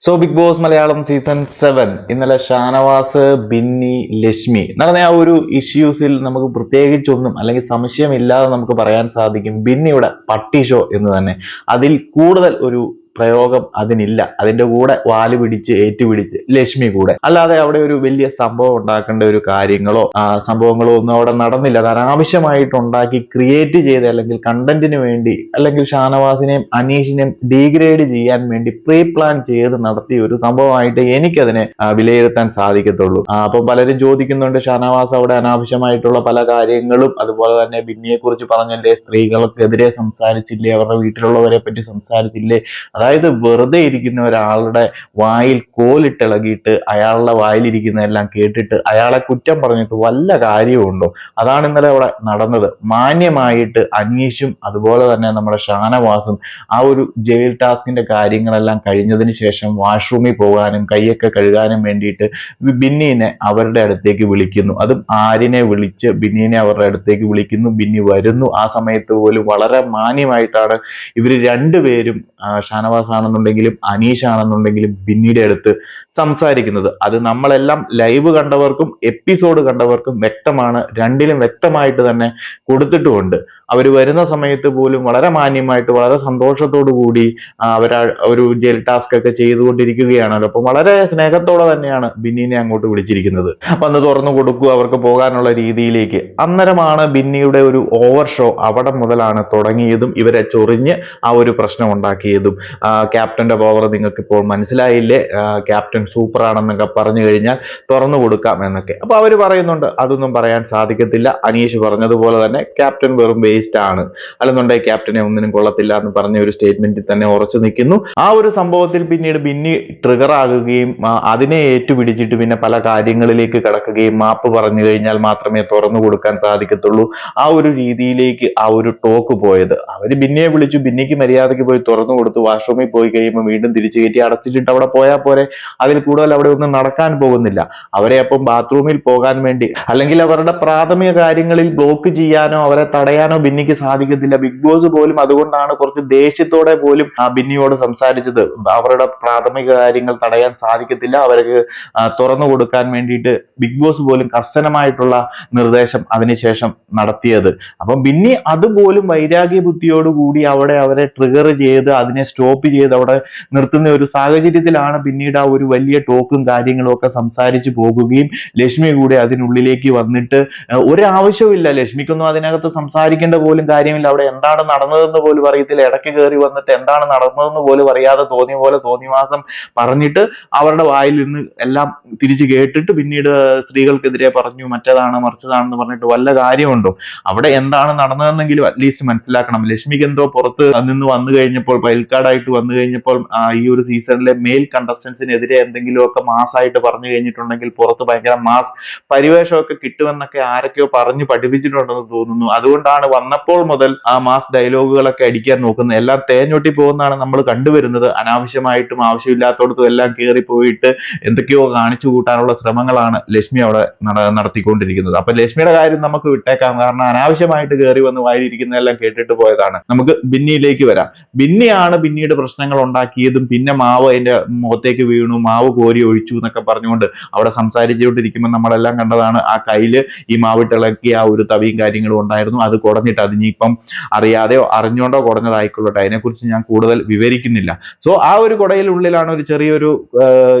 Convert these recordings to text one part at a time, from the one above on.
So Bigg Boss Malayalam season seven ഇന്നലെ ഷാനവാസ് ബിന്നി ലക്ഷ്മി നടന്ന ആ ഒരു ഇഷ്യൂസിൽ നമുക്ക് പ്രത്യേകിച്ചൊന്നും അല്ലെങ്കിൽ സംശയമില്ലാതെ നമുക്ക് പറയാൻ സാധിക്കും ബിന്നിയുടെ പട്ടി ഷോ എന്ന് തന്നെ. അതിൽ കൂടുതൽ ഒരു പ്രയോഗം അതിനില്ല. അതിന്റെ കൂടെ വാൽ പിടിച്ച് ഏറ്റുപിടിച്ച് ലക്ഷ്മി കൂടെ. അല്ലാതെ അവിടെ ഒരു വലിയ സംഭവം ഉണ്ടാക്കേണ്ട ഒരു കാര്യങ്ങളോ സംഭവങ്ങളോ ഒന്നും അവിടെ നടന്നില്ല. അത് അനാവശ്യമായിട്ട് ഉണ്ടാക്കി ക്രിയേറ്റ് ചെയ്ത് അല്ലെങ്കിൽ കണ്ടന്റിന് വേണ്ടി അല്ലെങ്കിൽ ഷാനവാസിനെയും അനീഷിനെയും ഡീഗ്രേഡ് ചെയ്യാൻ വേണ്ടി പ്രീ പ്ലാൻ ചെയ്ത് നടത്തിയ ഒരു സംഭവമായിട്ട് എനിക്കതിനെ വിലയിരുത്താൻ സാധിക്കത്തുള്ളൂ. അപ്പം പലരും ചോദിക്കുന്നുണ്ട് ഷാനവാസ് അവിടെ അനാവശ്യമായിട്ടുള്ള പല കാര്യങ്ങളും അതുപോലെ തന്നെ ബിന്നിയെ കുറിച്ച് പറഞ്ഞല്ലേ സ്ത്രീകൾക്കെതിരെ സംസാരിച്ചില്ലേ അവരുടെ വീട്ടിലുള്ളവരെ പറ്റി സംസാരിച്ചില്ലേ അതായത് വെറുതെ ഇരിക്കുന്ന ഒരാളുടെ വായിൽ കോലിട്ടിളകിയിട്ട് അയാളുടെ വായിലിരിക്കുന്നതെല്ലാം കേട്ടിട്ട് അയാളെ കുറ്റം പറഞ്ഞിട്ട് വല്ല കാര്യമുണ്ടോ അതാണ് ഇന്നലെ അവിടെ നടന്നത്. മാന്യമായിട്ട് അന്വേഷും അതുപോലെ തന്നെ നമ്മുടെ ഷാനവാസും ആ ഒരു ജയിൽ ടാസ്കിന്റെ കാര്യങ്ങളെല്ലാം കഴിഞ്ഞതിന് ശേഷം വാഷ്റൂമിൽ പോകാനും കൈയൊക്കെ കഴുകാനും വേണ്ടിയിട്ട് ബിന്നീനെ അവരുടെ അടുത്തേക്ക് വിളിക്കുന്നു. അതും ആരിനെ വിളിച്ച് ബിന്നീനെ അവരുടെ അടുത്തേക്ക് വിളിക്കുന്നു. ബിന്നി വരുന്നു. ആ സമയത്ത് പോലും വളരെ മാന്യമായിട്ടാണ് ഇവർ രണ്ടുപേരും ആ, ഷാനവാസ് ആണെന്നുണ്ടെങ്കിലും അനീഷ് ആണെന്നുണ്ടെങ്കിലും ബിന്നിയുടെ അടുത്ത് സംസാരിക്കുന്നത്. അത് നമ്മളെല്ലാം ലൈവ് കണ്ടവർക്കും എപ്പിസോഡ് കണ്ടവർക്കും വ്യക്തമാണ്. രണ്ടിലും വ്യക്തമായിട്ട് തന്നെ കൊടുത്തിട്ടുമുണ്ട്. അവർ വരുന്ന സമയത്ത് പോലും വളരെ മാന്യമായിട്ട് വളരെ സന്തോഷത്തോടു കൂടി അവർ ഒരു ജയിൽ ടാസ്ക് ഒക്കെ ചെയ്തുകൊണ്ടിരിക്കുകയാണല്ലോ. അപ്പം വളരെ സ്നേഹത്തോടെ തന്നെയാണ് ബിന്നിനെ അങ്ങോട്ട് വിളിച്ചിരിക്കുന്നത്. വന്ന് തുറന്നു കൊടുക്കുക അവർക്ക് പോകാനുള്ള രീതിയിലേക്ക്. അന്നേരമാണ് ബിന്നിയുടെ ഒരു ഓവർ ഷോ അവിടെ മുതലാണ് തുടങ്ങിയതും ഇവരെ ചൊറിഞ്ഞ് ആ ഒരു പ്രശ്നം ഉണ്ടാക്കിയതും. ക്യാപ്റ്റന്റെ പവർ നിങ്ങൾക്ക് ഇപ്പോൾ മനസ്സിലായില്ലേ? ക്യാപ്റ്റൻ സൂപ്പർ ആണെന്നൊക്കെ പറഞ്ഞു കഴിഞ്ഞാൽ തുറന്നു കൊടുക്കാം എന്നൊക്കെ. അപ്പൊ അവർ പറയുന്നുണ്ട് അതൊന്നും പറയാൻ സാധിക്കത്തില്ല. അനീഷ് പറഞ്ഞതുപോലെ തന്നെ ക്യാപ്റ്റൻ വെറും വേസ്റ്റ് ആണ്. അല്ലെന്നുണ്ടെങ്കിൽ ക്യാപ്റ്റനെ ഒന്നിനും കൊള്ളത്തില്ല എന്ന് പറഞ്ഞ ഒരു സ്റ്റേറ്റ്മെന്റിൽ തന്നെ ഉറച്ചു നിൽക്കുന്നു. ആ ഒരു സംഭവത്തിൽ പിന്നീട് ബിന്നി ട്രിഗർ ആകുകയും അതിനെ ഏറ്റുപിടിച്ചിട്ട് പിന്നെ പല കാര്യങ്ങളിലേക്ക് കടക്കുകയും മാപ്പ് പറഞ്ഞു കഴിഞ്ഞാൽ മാത്രമേ തുറന്നു കൊടുക്കാൻ സാധിക്കത്തുള്ളൂ. ആ ഒരു രീതിയിലേക്ക് ആ ഒരു ടോക്ക് പോയത്. അവർ ബിന്നിയെ വിളിച്ചു ബിന്നിക്ക് മര്യാദയ്ക്ക് പോയി തുറന്നു കൊടുത്തു. വാഷ്റൂമിൽ പോയി കഴിയുമ്പോൾ വീണ്ടും തിരിച്ചു കയറ്റി അടച്ചിട്ടിട്ട് അവിടെ പോയാൽ പോരെ. അതിൽ കൂടുതൽ അവിടെ ഒന്നും നടക്കാൻ പോകുന്നില്ല. അവരെ അപ്പം ബാത്റൂമിൽ പോകാൻ വേണ്ടി അല്ലെങ്കിൽ അവരുടെ പ്രാഥമിക കാര്യങ്ങളിൽ ബ്ലോക്ക് ചെയ്യാനോ അവരെ തടയാനോ ബിന്നിക്ക് സാധിക്കത്തില്ല. ബിഗ് ബോസ് പോലും അതുകൊണ്ടാണ് കുറച്ച് ദേഷ്യത്തോടെ പോലും ആ ബിന്നിയോട് സംസാരിച്ചത്. അവരുടെ പ്രാഥമിക കാര്യങ്ങൾ തടയാൻ സാധിക്കത്തില്ല. അവർക്ക് തുറന്നു കൊടുക്കാൻ വേണ്ടിയിട്ട് ബിഗ് ബോസ് പോലും കർശനമായിട്ടുള്ള നിർദ്ദേശം അതിനുശേഷം നടത്തിയത്. അപ്പം ബിന്നി അതുപോലും വൈരാഗ്യ ബുദ്ധിയോടുകൂടി അവിടെ അവരെ ട്രിഗർ ചെയ്ത് അതിനെ സ്റ്റോപ്പ് ചെയ്ത് അവിടെ നിർത്തുന്ന ഒരു സാഹചര്യത്തിലാണ് പിന്നീട് ആ ഒരു വലിയ ടോക്കും കാര്യങ്ങളും ഒക്കെ സംസാരിച്ചു പോകുകയും ലക്ഷ്മി കൂടെ അതിനുള്ളിലേക്ക് വന്നിട്ട് ഒരാവശ്യവും ഇല്ല ലക്ഷ്മിക്കൊന്നും അതിനകത്ത് സംസാരിക്കേണ്ട പോലും കാര്യമില്ല. അവിടെ എന്താണ് നടന്നതെന്ന് പോലും അറിയത്തില്ല. ഇടയ്ക്ക് കയറി വന്നിട്ട് എന്താണ് നടന്നതെന്ന് പോലും അറിയാതെ തോന്നിയ പോലെ തോന്നിവാസം പറഞ്ഞിട്ട് അവരുടെ വായിൽ നിന്ന് എല്ലാം തിരിച്ചു കേട്ടിട്ട് പിന്നീട് സ്ത്രീകൾക്കെതിരെ പറഞ്ഞു മറ്റേതാണ് മറിച്ചതാണെന്ന് പറഞ്ഞിട്ട് വല്ല കാര്യമുണ്ടോ? അവിടെ എന്താണ് നടന്നതെന്നെങ്കിലും അറ്റ്ലീസ്റ്റ് മനസ്സിലാക്കണം. ലക്ഷ്മിക്ക് എന്തോ പുറത്ത് നിന്ന് വന്നു കഴിഞ്ഞപ്പോൾ വൈൽഡ് വന്നു കഴിഞ്ഞപ്പോൾ ഈ ഒരു സീസണിലെ മെയിൽ കണ്ടസ്റ്റൻസിനെതിരെ എന്തെങ്കിലുമൊക്കെ മാസായിട്ട് പറഞ്ഞു കഴിഞ്ഞിട്ടുണ്ടെങ്കിൽ പുറത്ത് ഭയങ്കര മാസ് പരിവേഷമൊക്കെ കിട്ടുമെന്നൊക്കെ ആരൊക്കെയോ പറഞ്ഞു പഠിപ്പിച്ചിട്ടുണ്ടെന്ന് തോന്നുന്നു. അതുകൊണ്ടാണ് വന്നപ്പോൾ മുതൽ ആ മാസ് ഡയലോഗുകളൊക്കെ അടിക്കാൻ നോക്കുന്നത് എല്ലാം തേഞ്ഞൊട്ടി പോകുന്നതാണ് നമ്മൾ കണ്ടുവരുന്നത്. അനാവശ്യമായിട്ടും ആവശ്യമില്ലാത്തടത്തും എല്ലാം കയറി പോയിട്ട് എന്തൊക്കെയോ കാണിച്ചു കൂട്ടാനുള്ള ശ്രമങ്ങളാണ് ലക്ഷ്മി അവിടെ നട- നടത്തിക്കൊണ്ടിരിക്കുന്നത്. അപ്പൊ ലക്ഷ്മിയുടെ കാര്യം നമുക്ക് വിട്ടേക്കാം. കാരണം അനാവശ്യമായിട്ട് കയറി വന്ന് വായിരിക്കുന്നതെല്ലാം കേട്ടിട്ട് പോയതാണ്. നമുക്ക് ബിന്നിയിലേക്ക് വരാം. ബിന്നിയാണ് പിന്നീട് പ്രശ്നങ്ങൾ ഉണ്ടാക്കിയതും പിന്നെ മാവ് അതിന്റെ മുഖത്തേക്ക് വീണു മാവ് കോരി ഒഴിച്ചു എന്നൊക്കെ പറഞ്ഞുകൊണ്ട് അവിടെ സംസാരിച്ചുകൊണ്ടിരിക്കുമ്പോൾ നമ്മളെല്ലാം കണ്ടതാണ് ആ കയ്യിൽ ഈ മാവിട്ടിളക്കിയ ആ ഒരു തവിയും കാര്യങ്ങളും ഉണ്ടായിരുന്നു. അത് കുടഞ്ഞിട്ട് അതിനിപ്പം അറിയാതെയോ അറിഞ്ഞുകൊണ്ടോ കുടഞ്ഞതായിക്കൊള്ളട്ടെ അതിനെക്കുറിച്ച് ഞാൻ കൂടുതൽ വിവരിക്കുന്നില്ല. സോ ആ ഒരു കുടയിൽ ഉള്ളിലാണ് ഒരു ചെറിയൊരു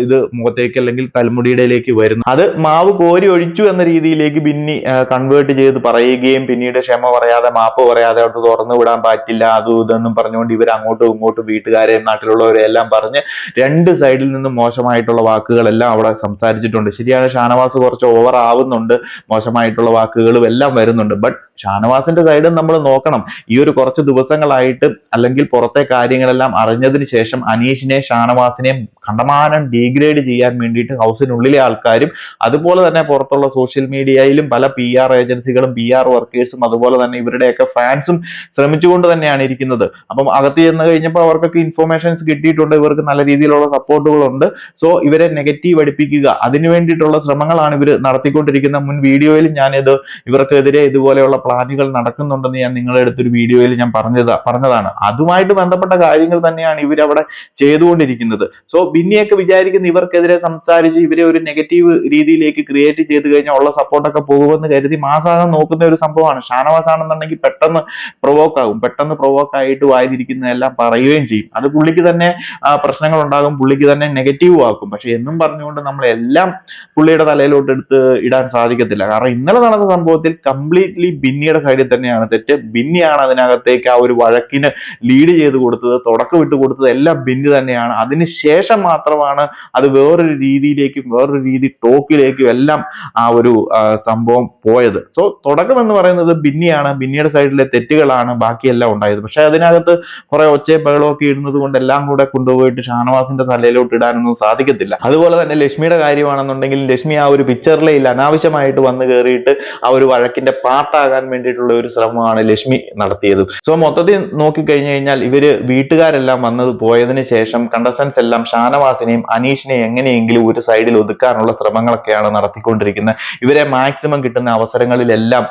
ഇത് മുഖത്തേക്ക് അല്ലെങ്കിൽ തലമുടിയുടെയിലേക്ക് വരുന്നത് അത് മാവ് കോരി ഒഴിച്ചു എന്ന രീതിയിലേക്ക് ബിന്നി കൺവേർട്ട് ചെയ്ത് പറയുകയും പിന്നീട് ക്ഷമ പറയാതെ മാപ്പ് പറയാതെ അവിടെ തുറന്നു വിടാൻ പറ്റില്ല അതും ഇതെന്നും പറഞ്ഞുകൊണ്ട് ഇവർ അങ്ങോട്ടും ഇങ്ങോട്ടും വീട്ടുകാരെയും നാട്ടിലുള്ളവരെ എല്ലാം പറഞ്ഞ് രണ്ട് സൈഡിൽ നിന്നും മോശമായിട്ടുള്ള വാക്കുകളെല്ലാം അവിടെ സംസാരിച്ചിട്ടുണ്ട്. ശരിയാണ് ഷാനവാസ് കുറച്ച് ഓവർ ആവുന്നുണ്ട്. മോശമായിട്ടുള്ള വാക്കുകളും എല്ലാം വരുന്നുണ്ട്. ബട്ട് ഷാനവാസിന്റെ സൈഡും നമ്മൾ നോക്കണം. ഈ ഒരു കുറച്ച് ദിവസങ്ങളായിട്ട് അല്ലെങ്കിൽ പുറത്തെ കാര്യങ്ങളെല്ലാം അറിഞ്ഞതിന് ശേഷം അനീഷിനെ ഷാനവാസിനെയും കണ്ടമാനം ഡീഗ്രേഡ് ചെയ്യാൻ വേണ്ടിയിട്ട് ഹൗസിനുള്ളിലെ ആൾക്കാരും അതുപോലെ തന്നെ പുറത്തുള്ള സോഷ്യൽ മീഡിയയിലും പല പി ആർ ഏജൻസികളും പി ആർ വർക്കേഴ്സും അതുപോലെ തന്നെ ഇവരുടെയൊക്കെ ഫാൻസും ശ്രമിച്ചുകൊണ്ട് തന്നെയാണ് ഇരിക്കുന്നത്. അപ്പം അകത്ത് ചെന്ന് കഴിഞ്ഞപ്പോൾ അവർക്കൊക്കെ ഇൻഫോർമേഷൻസ് കിട്ടിയിട്ടുണ്ട്. ഇവർക്ക് നല്ല രീതിയിലുള്ള സപ്പോർട്ടുകളുണ്ട് സോ ഇവരെ നെഗറ്റീവ് അടിപ്പിക്കുക. അതിനു വേണ്ടിയിട്ടുള്ള ശ്രമങ്ങളാണ് ഇവർ നടത്തിക്കൊണ്ടിരിക്കുന്ന. മുൻ വീഡിയോയിൽ ഞാനിത് ഇവർക്കെതിരെ ഇതുപോലെയുള്ള പ്ലാനുകൾ നടക്കുന്നുണ്ട്. നടക്കുന്നുണ്ടെന്ന് ഞാൻ നിങ്ങളുടെ അടുത്തൊരു വീഡിയോയിൽ ഞാൻ പറഞ്ഞത് പറഞ്ഞതാണ്. അതുമായിട്ട് ബന്ധപ്പെട്ട കാര്യങ്ങൾ തന്നെയാണ് ഇവർ അവിടെ ചെയ്തുകൊണ്ടിരിക്കുന്നത്. സോ ബിന്നിയൊക്കെ വിചാരിക്കുന്ന ഇവർക്കെതിരെ സംസാരിച്ച് ഇവരെ ഒരു നെഗറ്റീവ് രീതിയിലേക്ക് ക്രിയേറ്റ് ചെയ്ത് കഴിഞ്ഞാൽ ഉള്ള സപ്പോർട്ടൊക്കെ പോകുമെന്ന് കരുതി മാസാകാൻ നോക്കുന്ന ഒരു സംഭവമാണ്. ഷാനവാസ് ആണെന്നുണ്ടെങ്കിൽ പെട്ടെന്ന് പ്രൊവോക്ക് ആകും. പെട്ടെന്ന് പ്രൊവോക്ക് ആയിട്ട് വായിരിക്കുന്നതെല്ലാം പറയുകയും ചെയ്യും. അത് പുള്ളിക്ക് തന്നെ പ്രശ്നങ്ങൾ ഉണ്ടാകും. പുള്ളിക്ക് തന്നെ നെഗറ്റീവ് ആക്കും. പക്ഷെ എന്നും പറഞ്ഞുകൊണ്ട് നമ്മൾ എല്ലാം പുള്ളിയുടെ തലയിലോട്ട് എടുത്ത് ഇടാൻ സാധിക്കത്തില്ല. കാരണം ഇന്നലെ നടന്ന സംഭവത്തിൽ കംപ്ലീറ്റ്ലി ബിന്നിയുടെ സൈഡിൽ തന്നെയാണ് തെറ്റ് ബിന്നിയാണ് അതിനകത്തേക്ക് ആ ഒരു വഴക്കിന് ലീഡ് ചെയ്ത് കൊടുത്തത് തുടക്കം ഇട്ട് കൊടുത്തത് എല്ലാം ബിന്നി തന്നെയാണ്. അതിനുശേഷം മാത്രമാണ് അത് വേറൊരു രീതിയിലേക്കും വേറൊരു രീതി ടോക്കിലേക്കും എല്ലാം ആ ഒരു സംഭവം പോയത്. സോ തുടക്കം എന്ന് പറയുന്നത് ബിന്നിയാണ്. ബിന്നിയുടെ സൈഡിലെ തെറ്റുകളാണ് ബാക്കിയെല്ലാം ഉണ്ടായത്. പക്ഷെ അതിനകത്ത് കുറെ ഒച്ചയും ബഹളവും ഒക്കെ ഇടുന്നത് കൊണ്ട് എല്ലാം കൂടെ കൊണ്ടുപോയിട്ട് ഷാനവാസിന്റെ തലയിലോട്ട് ഇടാനൊന്നും സാധിക്കത്തില്ല. അതുപോലെ തന്നെ ലക്ഷ്മിയുടെ കാര്യമാണെന്നുണ്ടെങ്കിൽ ലക്ഷ്മി ആ ഒരു പിക്ചറിലെ അനാവശ്യമായിട്ട് വന്ന് കയറിയിട്ട് ആ ഒരു വഴക്കിന്റെ പാർട്ടാകാൻ വേണ്ടിയിട്ടുള്ള ഒരു ശ്രമമാണ് ലക്ഷ്മി നടത്തിയത്. സോ മൊത്തത്തിൽ നോക്കിക്കഴിഞ്ഞു കഴിഞ്ഞാൽ ഇവർ വീട്ടുകാരെല്ലാം വന്നത് പോയതിനു ശേഷം കണ്ടസ്റ്റൻസ് എല്ലാം ഷാനവാസിനെയും അനീഷിനെയും എങ്ങനെയെങ്കിലും ഒരു സൈഡിൽ ഒതുക്കാനുള്ള ശ്രമങ്ങളൊക്കെയാണ് നടത്തിക്കൊണ്ടിരിക്കുന്നത് ഇവരെ മാക്സിമം കിട്ടുന്ന അവസരങ്ങളിലെല്ലാം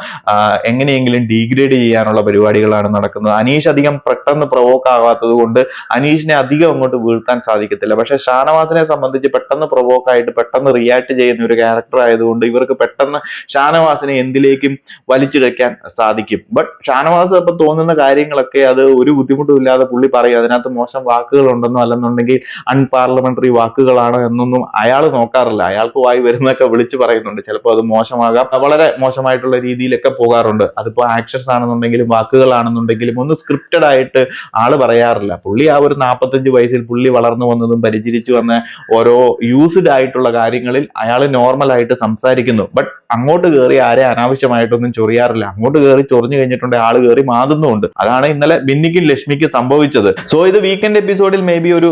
എങ്ങനെയെങ്കിലും ഡീഗ്രേഡ് ചെയ്യാനുള്ള പരിപാടികളാണ് നടക്കുന്നത്. അനീഷ് അധികം പെട്ടെന്ന് പ്രൊവോക്ക് ആകാത്തത് കൊണ്ട് അനീഷിനെ അധികം അങ്ങോട്ട് വീഴ്ത്താൻ സാധിക്കത്തില്ല. പക്ഷെ ഷാനവാസിനെ സംബന്ധിച്ച് പെട്ടെന്ന് പ്രൊവോക്ക് ആയിട്ട് പെട്ടെന്ന് റിയാക്ട് ചെയ്യുന്ന ഒരു ക്യാരക്ടർ ആയതുകൊണ്ട് ഇവർക്ക് പെട്ടെന്ന് ഷാനവാസിനെ എന്തിലേക്കും വലിച്ചിഴയ്ക്കാൻ സാധിക്കും. ബട്ട് ഷാനവാസ് അപ്പൊ തോന്നുന്ന കാര്യങ്ങളൊക്കെ അത് ഒരു ബുദ്ധിമുട്ടും ഇല്ലാതെ പുള്ളി പറയും. അതിനകത്ത് മോശം വാക്കുകൾ ഉണ്ടെന്നോ അല്ലെന്നുണ്ടെങ്കിൽ അൺപാർലമെന്ററി വാക്കുകളാണ് എന്നൊന്നും അയാൾ നോക്കാറില്ല. അയാൾക്ക് വായി വരുന്നൊക്കെ വിളിച്ചു പറയുന്നുണ്ട്. ചിലപ്പോൾ അത് മോശമാകാം. വളരെ മോശമായിട്ടുള്ള രീതിയിലൊക്കെ പോകാറുണ്ട്. അതിപ്പോ ആക്ഷൻസ് ആണെന്നുണ്ടെങ്കിലും വാക്കുകളാണെന്നുണ്ടെങ്കിലും ഒന്നും സ്ക്രിപ്റ്റഡ് ആയിട്ട് ആൾ പറയാറില്ല. പുള്ളി ആ ഒരു നാൽപ്പത്തഞ്ച് വയസ്സിൽ പുള്ളി വളർന്നു വന്നതും പരിചരിച്ചു വന്ന ഓരോ യൂസ്ഡ് ആയിട്ടുള്ള കാര്യങ്ങളിൽ അയാൾ നോർമൽ ആയിട്ട് സംസാരിക്കുന്നു. ബട്ട് അങ്ങോട്ട് കയറി ആരെ അനാവശ്യമായിട്ടൊന്നും ചൊറിയാറില്ല. അങ്ങോട്ട് കയറി ചൊറിഞ്ഞു കഴിഞ്ഞിട്ടുണ്ടെങ്കിൽ ആൾ കയറി മാതുന്നുമുണ്ട്. അതാണ് ഇന്നലെ ബിന്നിക്കും ലക്ഷ്മിക്കും സംഭവിച്ചത്. സോ ഇത് വീക്കെൻഡ് എപ്പിസോഡിൽ മേ ബി ഒരു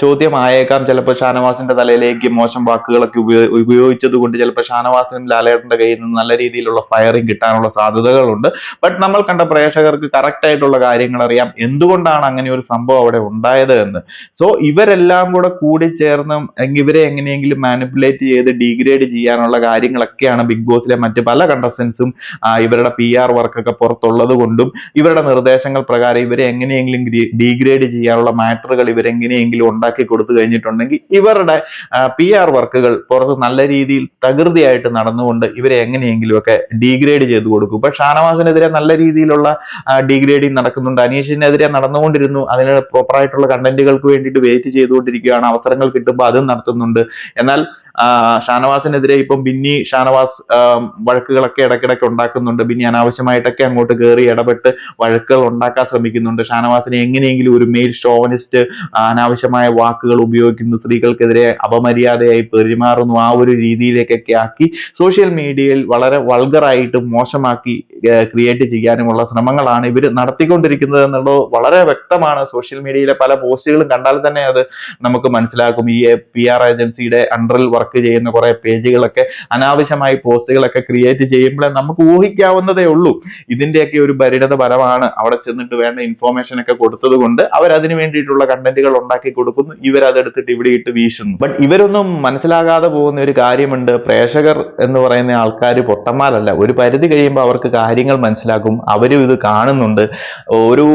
ചോദ്യം ആയേക്കാം. ചിലപ്പോൾ ഷാനവാസിന്റെ തലയിലേക്ക് മോശം വാക്കുകളൊക്കെ ഉപയോ- ഉപയോഗിച്ചത് കൊണ്ട് ചിലപ്പോൾ ഷാനവാസിനും ലാലേട്ടന്റെ കയ്യിൽ നിന്ന് നല്ല രീതിയിലുള്ള ഫയറിംഗ് കിട്ടാനുള്ള സാധ്യതകളുണ്ട്. ബട്ട് നമ്മൾ കണ്ട പ്രേക്ഷകർക്ക് കറക്റ്റ് ആയിട്ടുള്ള കാര്യങ്ങൾ അറിയാം. എന്തുകൊണ്ടാണ് അങ്ങനെ ഒരു സംഭവം അവിടെ ഉണ്ടായത് എന്ന്? സോ ഇവരെല്ലാം കൂടെ കൂടി ചേർന്ന് ഇവരെ എങ്ങനെയെങ്കിലും മാനിപ്പുലേറ്റ് ചെയ്ത് ഡീഗ്രേഡ് ചെയ്യാനുള്ള കാര്യങ്ങളൊക്കെയാണ് ബിഗ് ബോസിലെ മറ്റ് പല കണ്ടസ്റ്റൻസും ഇവരുടെ പി ആർ വർക്കൊക്കെ പുറത്തുള്ളത് കൊണ്ടും ഇവരുടെ നിർദ്ദേശങ്ങൾ പ്രകാരം ഇവരെ എങ്ങനെയെങ്കിലും ഡീഗ്രേഡ് ചെയ്യാനുള്ള മാറ്ററുകൾ ഇവരെങ്ങനെയെങ്കിലും ഉണ്ടാക്കി കൊടുത്തു കഴിഞ്ഞിട്ടുണ്ടെങ്കിൽ ഇവരുടെ പി ആർ വർക്കുകൾ പുറത്ത് നല്ല രീതിയിൽ തകൃതിയായിട്ട് നടന്നുകൊണ്ട് ഇവരെ എങ്ങനെയെങ്കിലും ഒക്കെ ഡീഗ്രേഡ് ചെയ്ത് കൊടുക്കും. ഇപ്പൊ ഷാനവാസിനെതിരെ നല്ല രീതിയിലുള്ള ഡീഗ്രേഡിങ് നടക്കുന്നുണ്ട്. അനീഷിനെതിരെ നടന്നുകൊണ്ടിരുന്നു. അതിന് പ്രോപ്പറായിട്ടുള്ള കണ്ടന്റുകൾക്ക് വേണ്ടിയിട്ട് വെയിറ്റ് ചെയ്തുകൊണ്ടിരിക്കുകയാണ്. അവസരങ്ങൾ കിട്ടുമ്പോൾ അതും നടത്തുന്നുണ്ട്. എന്നാൽ ഷാനവാസിനെതിരെ ഇപ്പം ബിന്നി ഷാനവാസ് വഴക്കുകളൊക്കെ ഇടയ്ക്കിടയ്ക്ക് ഉണ്ടാക്കുന്നുണ്ട്. ബിന്നി അനാവശ്യമായിട്ടൊക്കെ അങ്ങോട്ട് കയറി ഇടപെട്ട് വഴക്കുകൾ ഉണ്ടാക്കാൻ ശ്രമിക്കുന്നുണ്ട്. ഷാനവാസിനെ എങ്ങനെയെങ്കിലും ഒരു മെയിൽ ഷോവനിസ്റ്റ് അനാവശ്യമായ വാക്കുകൾ ഉപയോഗിക്കുന്നു. സ്ത്രീകൾക്കെതിരെ അപമര്യാദയായി പെരുമാറുന്നു. ആ ഒരു രീതിയിലേക്കൊക്കെ ആക്കി സോഷ്യൽ മീഡിയയിൽ വളരെ വൾഗറായിട്ട് മോശമാക്കി ക്രിയേറ്റ് ചെയ്യാനുമുള്ള ശ്രമങ്ങളാണ് ഇവർ നടത്തിക്കൊണ്ടിരിക്കുന്നത് എന്നുള്ളത് വളരെ വ്യക്തമാണ്. സോഷ്യൽ മീഡിയയിലെ പല പോസ്റ്റുകളും കണ്ടാൽ തന്നെ അത് നമുക്ക് മനസ്സിലാക്കും ഈ പി ആർ ഏജൻസിയുടെ അണ്ടറിൽ വർക്ക് ചെയ്യുന്ന കുറെ പേജുകളൊക്കെ അനാവശ്യമായി പോസ്റ്റുകളൊക്കെ ക്രിയേറ്റ് ചെയ്യുമ്പോഴേ നമുക്ക് ഊഹിക്കാവുന്നതേ ഉള്ളൂ. ഇതിന്റെയൊക്കെ ഒരു പരിണത ഫലമാണ് അവിടെ ചെന്നിട്ട് വേണ്ട ഇൻഫോർമേഷൻ ഒക്കെ കൊടുത്തത് കൊണ്ട് അവർ അതിന് വേണ്ടിയിട്ടുള്ള കണ്ടന്റുകൾ ഉണ്ടാക്കി കൊടുക്കുന്നു. ഇവർ അതെടുത്തിട്ട് ഇവിടെ ഇട്ട് വീശുന്നു. ബട്ട് ഇവരൊന്നും മനസ്സിലാകാതെ പോകുന്ന ഒരു കാര്യമുണ്ട്. പ്രേക്ഷകർ എന്ന് പറയുന്ന ആൾക്കാർ പൊട്ടന്മാരല്ല. ഒരു പരിധി കഴിയുമ്പോൾ അവർക്ക് കാര്യങ്ങൾ മനസ്സിലാക്കും. അവരും ഇത് കാണുന്നുണ്ട്. ഒരു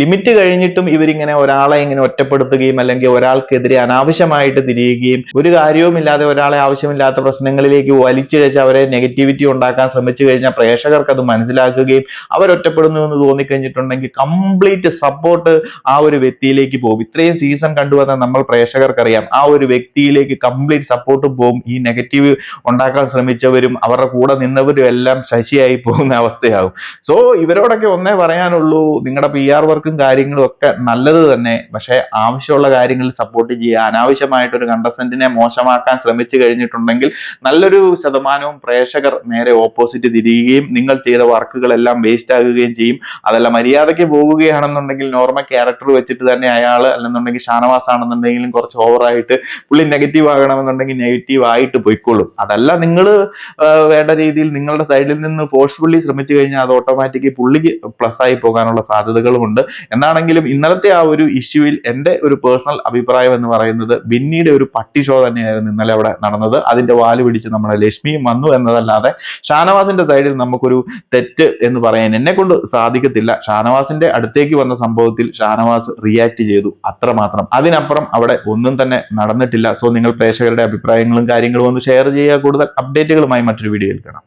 ലിമിറ്റ് കഴിഞ്ഞിട്ടും ഇവരിങ്ങനെ ഒരാളെ ഇങ്ങനെ ഒറ്റപ്പെടുത്തുകയും അല്ലെങ്കിൽ ഒരാൾക്കെതിരെ അനാവശ്യമായിട്ട് തിരിയുകയും ഒരു കാര്യവുമില്ലാതെ ഒരാളെ ആവശ്യമില്ലാത്ത പ്രശ്നങ്ങളിലേക്ക് വലിച്ചിഴച്ച് അവരെ നെഗറ്റിവിറ്റി ഉണ്ടാക്കാൻ ശ്രമിച്ചു കഴിഞ്ഞാൽ പ്രേക്ഷകർക്ക് അത് മനസ്സിലാക്കുകയും അവരൊറ്റപ്പെടുന്നു എന്ന് തോന്നിക്കഴിഞ്ഞിട്ടുണ്ടെങ്കിൽ കംപ്ലീറ്റ് സപ്പോർട്ട് ആ ഒരു വ്യക്തിയിലേക്ക് പോകും. ഇത്രയും സീസൺ കണ്ടുവന്ന നമ്മൾ പ്രേക്ഷകർക്കറിയാം. ആ ഒരു വ്യക്തിയിലേക്ക് കംപ്ലീറ്റ് സപ്പോർട്ട് പോകും. ഈ നെഗറ്റീവ് ഉണ്ടാക്കാൻ ശ്രമിച്ചവരും അവരുടെ കൂടെ നിന്നവരും എല്ലാം ശശിയായി പോകുന്ന അവസ്ഥയാകും. സോ ഇവരോടൊക്കെ ഒന്നേ പറയാനുള്ളൂ. നിങ്ങളുടെ പി ആർ വർക്കും കാര്യങ്ങളും ഒക്കെ നല്ലത് തന്നെ. പക്ഷെ ആവശ്യമുള്ള കാര്യങ്ങളിൽ സപ്പോർട്ട് ചെയ്യുക അനാവശ്യമായിട്ട് ഒരു കണ്ടസ്റ്റന്റിനെ മോശമാക്കാൻ ശ്രമിച്ചു കഴിഞ്ഞിട്ടുണ്ടെങ്കിൽ നല്ലൊരു ശതമാനവും പ്രേക്ഷകർ നേരെ ഓപ്പോസിറ്റ് തിരിയുകയും നിങ്ങൾ ചെയ്ത വർക്കുകളെല്ലാം വേസ്റ്റ് ആകുകയും ചെയ്യും. അതെല്ലാം മര്യാദയ്ക്ക് പോവുകയാണെന്നുണ്ടെങ്കിൽ നോർമൽ ക്യാരക്ടർ വെച്ചിട്ട് തന്നെ അയാൾ അല്ലെന്നുണ്ടെങ്കിൽ ഷാനവാസ് ആണെന്നുണ്ടെങ്കിലും കുറച്ച് ഓവറായിട്ട് പുള്ളി നെഗറ്റീവ് ആകണമെന്നുണ്ടെങ്കിൽ നെഗറ്റീവ് ആയിട്ട് പോയിക്കോളും. അതല്ല നിങ്ങൾ വേണ്ട രീതിയിൽ നിങ്ങളുടെ സൈഡിൽ നിന്ന് ഫോഴ്സ്ഫുള്ളി ശ്രമിച്ചു കഴിഞ്ഞാൽ അത് ഓട്ടോമാറ്റിക്കലി പുള്ളിക്ക് പ്ലസ് ആയി പോകാനുള്ള സാധ്യതകളുമുണ്ട് എന്നാണെങ്കിലും ഇന്നലത്തെ ആ ഒരു ഇഷ്യൂവിൽ എന്റെ ഒരു പേഴ്സണൽ അഭിപ്രായം എന്ന് പറയുന്നത് ബിന്നിയുടെ ഒരു പട്ടി ഷോ തന്നെയായിരുന്നു ഇന്നലെ അവിടെ അവിടെ നടന്നത്. അതിന്റെ വാൽ പിടിച്ച് നമ്മുടെ ലക്ഷ്മിയും വന്നു എന്നതല്ലാതെ ഷാനവാസിന്റെ സൈഡിൽ നമുക്കൊരു തെറ്റ് എന്ന് പറയാൻ എന്നെ കൊണ്ട് സാധിക്കത്തില്ല. ഷാനവാസിന്റെ അടുത്തേക്ക് വന്ന സംഭവത്തിൽ ഷാനവാസ് റിയാക്ട് ചെയ്തു അത്രമാത്രം. അതിനപ്പുറം അവിടെ ഒന്നും തന്നെ നടന്നിട്ടില്ല. സോ നിങ്ങൾ പ്രേക്ഷകരുടെ അഭിപ്രായങ്ങളും കാര്യങ്ങളും ഒന്ന് ഷെയർ ചെയ്യുക. കൂടുതൽ അപ്ഡേറ്റുകളുമായി മറ്റൊരു വീഡിയോയിൽ കാണാം.